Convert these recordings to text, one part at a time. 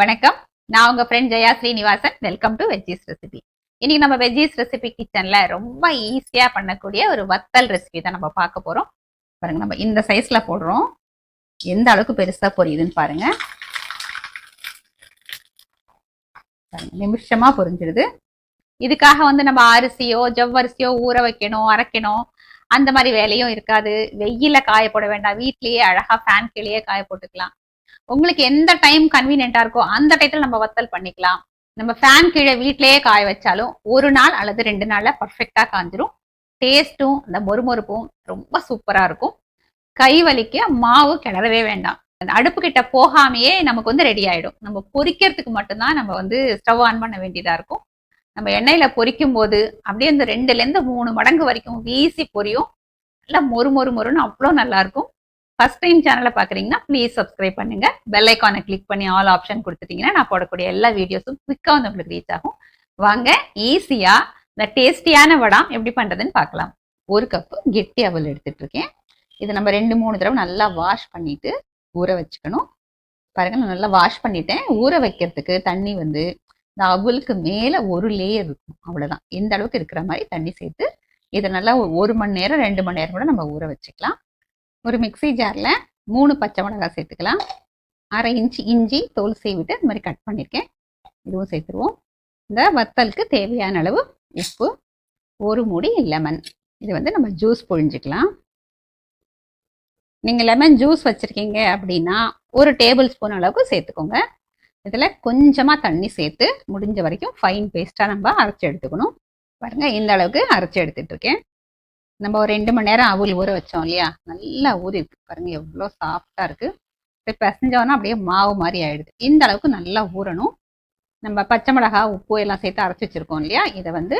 வணக்கம். நான் உங்க friend Jaya Srinivasan. Welcome to veggies recipe இன்னைக்கு நம்ம வெஜ்ஜீஸ் ரெசிபி கிச்சன்ல ரொம்ப ஈஸியா பண்ணக்கூடிய ஒரு வத்தல் ரெசிபி தான் நம்ம பார்க்க போறோம். பாருங்க நம்ம இந்த சைஸ்ல போடுறோம். எந்த அளவுக்கு பெருசா பொரியுதுன்னு பாருங்க. நிமிஷமா பொரிஞ்சிடுது இதுக்காக வந்து நம்ம அரிசியோ ஜவ்வரிசியோ ஊற வைக்கணும் அரைக்கணும். அந்த மாதிரி வேலையும் இருக்காது. வெயில காய போட வேண்டாம். வீட்லயே அழகா ஃபேன் கீழேயே காய போட்டுக்கலாம். உங்களுக்கு எந்த டைம் கன்வீனியன்ட்டா இருக்கோ அந்த டைத்தில் நம்ம வத்தல் பண்ணிக்கலாம். நம்ம ஃபேன் கீழே வீட்டிலேயே காய வச்சாலும் ஒரு நாள் அல்லது ரெண்டு நாள்ல பர்ஃபெக்டா காஞ்சிரும். டேஸ்ட்டும் அந்த மொறுமொறுப்பும் ரொம்ப சூப்பரா இருக்கும். கை வலிக்க மாவு கிளறவே வேண்டாம். அந்த அடுப்பு கிட்ட போகாமையே நமக்கு வந்து ரெடி ஆயிடும். நம்ம பொரிக்கிறதுக்கு மட்டும்தான் நம்ம வந்து ஸ்டவ் ஆன் பண்ண வேண்டியதா இருக்கும். நம்ம எண்ணெயில பொரிக்கும் போது அப்படியே இந்த ரெண்டுல இருந்து மூணு மடங்கு வரைக்கும் வீசி பொரியும். நல்லா மொறு மொறு மொறுன்னு அவ்வளோ நல்லா இருக்கும். ஃபர்ஸ்ட் டைம் சேனலை பார்க்குறீங்கன்னா ப்ளீஸ் சப்ஸ்கிரைப் பண்ணுங்க. பெல் ஐக்கானை கிளிக் பண்ணி ஆல் ஆப்ஷன் கொடுத்துட்டீங்கன்னா நான் போடக்கூடிய எல்லா வீடியோஸும் குவிக்காக வந்து உங்களுக்கு ரீச் ஆகும். வாங்க ஈஸியா இந்த டேஸ்டியான வடம் எப்படி பண்றதுன்னு பார்க்கலாம். ஒரு கப்பு கெட்டி அவல் எடுத்துட்டு இருக்கேன் இதை நம்ம ரெண்டு மூணு தடவை நல்லா வாஷ் பண்ணிட்டு ஊற வச்சுக்கணும். பாருங்க நான் நல்லா வாஷ் பண்ணிட்டேன். ஊற வைக்கிறதுக்கு தண்ணி வந்து இந்த அவலுக்கு மேல ஒரு லேயர் இருக்கும். அவ்வளோதான் இந்த அளவுக்கு இருக்கிற மாதிரி தண்ணி சேர்த்து இதை நல்லா ஒரு- ஒரு மணி நேரம் ரெண்டு மணி நேரம் கூட நம்ம ஊற வச்சுக்கலாம். ஒரு மிக்ஸி ஜாரில் மூணு பச்சை மிளகாய் சேர்த்துக்கலாம். அரை இன்ச்சு இஞ்சி தோல் சீவிட்டு இந்த மாதிரி கட் பண்ணியிருக்கேன் இதுவும் சேர்த்துருவோம். இந்த வத்தலுக்கு தேவையான அளவு உப்பு ஒரு மூடி லெமன். இது வந்து நம்ம ஜூஸ் பொழிஞ்சிக்கலாம். நீங்கள் லெமன் ஜூஸ் வச்சுருக்கீங்க அப்படின்னா ஒரு டேபிள் ஸ்பூன் அளவுக்கு சேர்த்துக்கோங்க. இதில் கொஞ்சமாக தண்ணி சேர்த்து முடிஞ்ச வரைக்கும் ஃபைன் பேஸ்ட்டாக நம்ம அரைச்சி எடுத்துக்கணும். பாருங்கள் இந்த அளவுக்கு அரைச்சி எடுத்துகிட்டு இருக்கேன். நம்ம ஒரு ரெண்டு மணி நேரம் அவுல் ஊற வச்சோம் இல்லையா? நல்லா ஊறி இருக்கு. பாருங்க எவ்வளோ சாஃப்டாக இருக்கு. இப்போ பிசைஞ்சோன்னா அப்படியே மாவு மாதிரி ஆயிடுது. இந்த அளவுக்கு நல்லா ஊறணும். நம்ம பச்சை மிளகாய் உப்பு எல்லாம் சேர்த்து அரைச்சி வச்சிருக்கோம் இல்லையா? இதை வந்து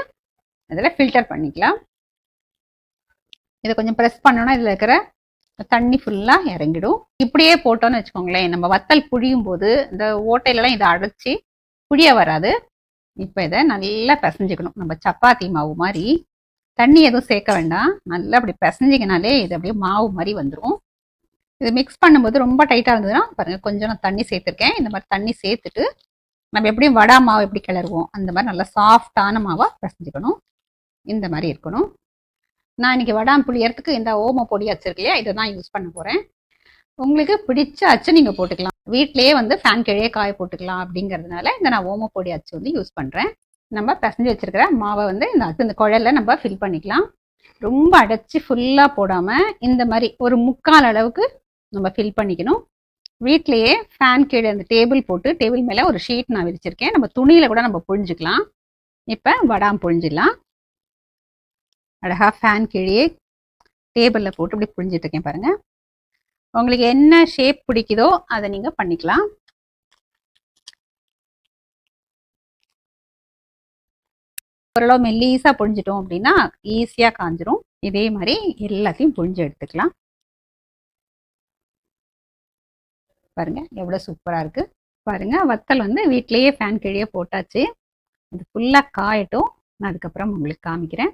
இதில் ஃபில்டர் பண்ணிக்கலாம். இதை கொஞ்சம் ப்ரெஸ் பண்ணோன்னா இதில் இருக்கிற தண்ணி ஃபுல்லாக இறங்கிடும். இப்படியே போட்டோம்னு வச்சுக்கோங்களேன். நம்ம வத்தல் புழியும் போது இந்த ஓட்டையிலலாம் இதை அடைச்சி புழிய வராது. இப்போ இதை நல்லா பிசைஞ்சுக்கணும். நம்ம சப்பாத்தி மாவு மாதிரி. தண்ணி எதுவும் சேர்க்க வேண்டாம். நல்லா அப்படி பிசைஞ்சிங்கனாலே இது அப்படியே மாவு மாதிரி வந்துடும் இது மிக்ஸ் பண்ணும்போது ரொம்ப டைட்டாக இருந்ததுன்னா பாருங்கள் கொஞ்சம் நான் தண்ணி சேர்த்துருக்கேன். இந்த மாதிரி தண்ணி சேர்த்துட்டு நம்ம எப்படியும் வடா மாவு எப்படி கிளறுவோம் அந்த மாதிரி நல்லா சாஃப்டான மாவாக பிசைஞ்சுக்கணும். இந்த மாதிரி இருக்கணும். நான் இன்னைக்கு வடாம் புளியறதுக்கு இந்த ஓம பொடி வச்சிருக்கு இல்லையா இதை தான் யூஸ் பண்ண போகிறேன் உங்களுக்கு பிடிச்ச அச்சு நீங்கள் போட்டுக்கலாம். வீட்டிலேயே வந்து ஃபேன் கீழே காய போட்டுக்கலாம் அப்படிங்கிறதுனால இந்த நான் ஓம பொடி அச்சு வந்து யூஸ் பண்ணுறேன் நம்ம பிசைஞ்சு வச்சிருக்கிற மாவை வந்து இந்த இந்த குழல்ல நம்ம ஃபில் பண்ணிக்கலாம். ரொம்ப அடைச்சி ஃபுல்லாக போடாமல் இந்த மாதிரி ஒரு முக்கால் அளவுக்கு நம்ம ஃபில் பண்ணிக்கணும். வீட்லேயே ஃபேன் கீழே அந்த டேபிள் போட்டு டேபிள் மேலே ஒரு ஷீட் நான் விரிச்சிருக்கேன். நம்ம துணியில் கூட நம்ம புழிஞ்சிக்கலாம். இப்போ வடாம் புழிஞ்சிடலாம். அழகாக ஃபேன் கீழே டேபிளில் போட்டு இப்படி புழிஞ்சிட்ருக்கேன் பாருங்கள் உங்களுக்கு என்ன ஷேப் பிடிக்குதோ அதை நீங்கள் பண்ணிக்கலாம். ஓரளவு மெல்லீஸாக புழிஞ்சிட்டோம் அப்படின்னா ஈஸியாக காஞ்சிரும். இதே மாதிரி எல்லாத்தையும் புழிஞ்சு எடுத்துக்கலாம். பாருங்க எவ்வளோ சூப்பராக இருக்குது பாருங்கள் வத்தல் வந்து வீட்டிலையே ஃபேன் கீழே போட்டாச்சு. இது ஃபுல்லாக காயட்டும். நான் அதுக்கப்புறம் உங்களுக்கு காமிக்கிறேன்.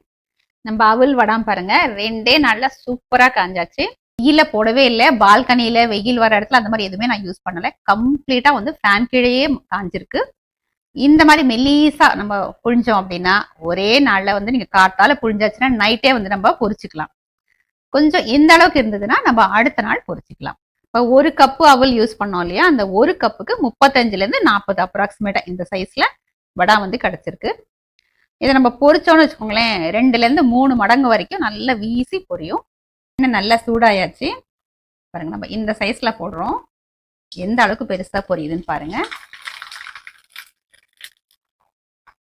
நம்ம அவல் வடாம் பாருங்க ரெண்டே நல்லா சூப்பராக காஞ்சாச்சு. வெயில போடவே இல்லை. பால்கனியில வெயில் வர இடத்துல அந்த மாதிரி எதுவுமே நான் யூஸ் பண்ணலை. கம்ப்ளீட்டாக வந்து ஃபேன் கீழேயே காஞ்சிருக்கு. இந்த மாதிரி மெல்லீஸா நம்ம புழிஞ்சோம் அப்படின்னா ஒரே நாள்ல வந்து நீங்க காத்தால புழிஞ்சாச்சுன்னா நைட்டே வந்து நம்ம பொரிச்சுக்கலாம் கொஞ்சம் எந்த அளவுக்கு இருந்ததுன்னா நம்ம அடுத்த நாள் பொரிச்சுக்கலாம் இப்போ ஒரு கப்பு அவல் யூஸ் பண்ணோம் இல்லையா அந்த ஒரு கப்புக்கு முப்பத்தஞ்சுல இருந்து நாற்பது அப்ராக்சிமேட்டா இந்த சைஸ்ல வடா வந்து கிடைச்சிருக்கு. இதை நம்ம பொரிச்சோன்னு வச்சுக்கோங்களேன் ரெண்டுல இருந்து மூணு மடங்கு வரைக்கும் நல்லா வீசி பொரியும். இன்னும் நல்லா சூடாயாச்சு. பாருங்க நம்ம இந்த சைஸ்ல போடுறோம். எந்த அளவுக்கு பெருசா பொரியுதுன்னு பாருங்க.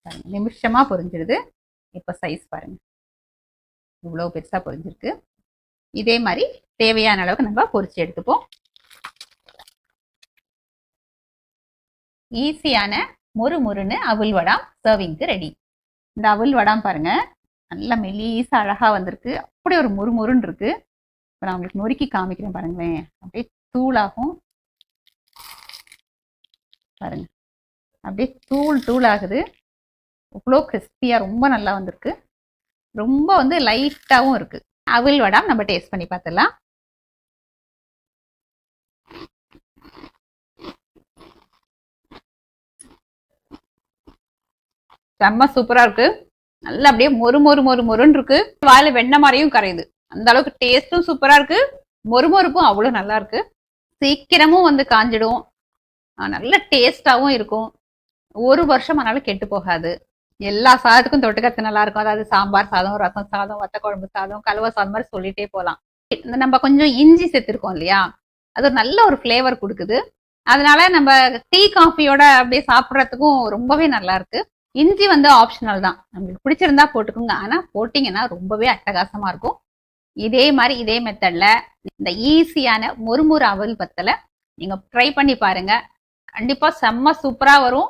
நிமிஷமாக நிமிஷமா பொரிஞ்சிடுது. இப்போ சைஸ் பாருங்க. இவ்வளோ பெருசா பொரிஞ்சிருக்கு. இதே மாதிரி தேவையான அளவுக்கு நம்ம பொரிச்சு எடுத்துப்போம். ஈஸியான மொறு மொறுன்னு அவுல் வடாம் சர்விங்க்கு ரெடி இந்த அவுல் வடாம் பாருங்க. நல்லா மெலீஸா அழகா வந்திருக்கு. அப்படி ஒரு முறு முறுன்னு இருக்கு. இப்போ நான் உங்களுக்கு நொறுக்கி காமிக்கிறேன் பாருங்களேன். அப்படியே தூளாகும். பாருங்க. அப்படியே தூள் தூள் ஆகுது அவ்வளோ கிறிஸ்பியாக ரொம்ப நல்லா வந்திருக்கு. ரொம்ப வந்து லைட்டாகவும் இருக்குது அவில் வடா நம்ம டேஸ்ட் பண்ணி பார்த்துடலாம் செம்ம சூப்பராக இருக்குது நல்லா அப்படியே மொறு மொறு மொறு மொறுன்னு இருக்குது வாயில் வெண்ணெய் மாதிரியும் கரையுது. அந்த அளவுக்கு டேஸ்ட்டும் சூப்பராக இருக்குது மொறு மொறுப்பும் அவ்வளோ நல்லா இருக்கு. சீக்கிரமும் வந்து காஞ்சிடும். நல்ல டேஸ்ட்டாகவும் இருக்கும். ஒரு வருஷம் ஆனாலும் கெட்டு போகாது. எல்லா சாதத்துக்கும் தொட்டுக்கத்து நல்லா இருக்கும்? அதாவது சாம்பார் சாதம் ரசம் சாதம் வத்த குழம்பு சாதம் கலவை சாதம் மாதிரி சொல்லிட்டே போகலாம் இந்த நம்ம கொஞ்சம் இஞ்சி சேர்த்துருக்கோம் இல்லையா? அது ஒரு நல்ல ஒரு ஃப்ளேவர் கொடுக்குது. அதனால நம்ம டீ காஃபியோட அப்படியே சாப்பிட்றதுக்கும் ரொம்பவே நல்லா இருக்கு. இஞ்சி வந்து ஆப்ஷனல் தான். நம்மளுக்கு பிடிச்சிருந்தா போட்டுக்கோங்க. ஆனா போட்டிங்கன்னா ரொம்பவே அட்டகாசமா இருக்கும். இதே மாதிரி இதே மெத்தட்ல இந்த ஈஸியான மொறுமொறு அவல் பத்தலை நீங்க ட்ரை பண்ணி பாருங்க. கண்டிப்பா செம்ம சூப்பரா வரும்.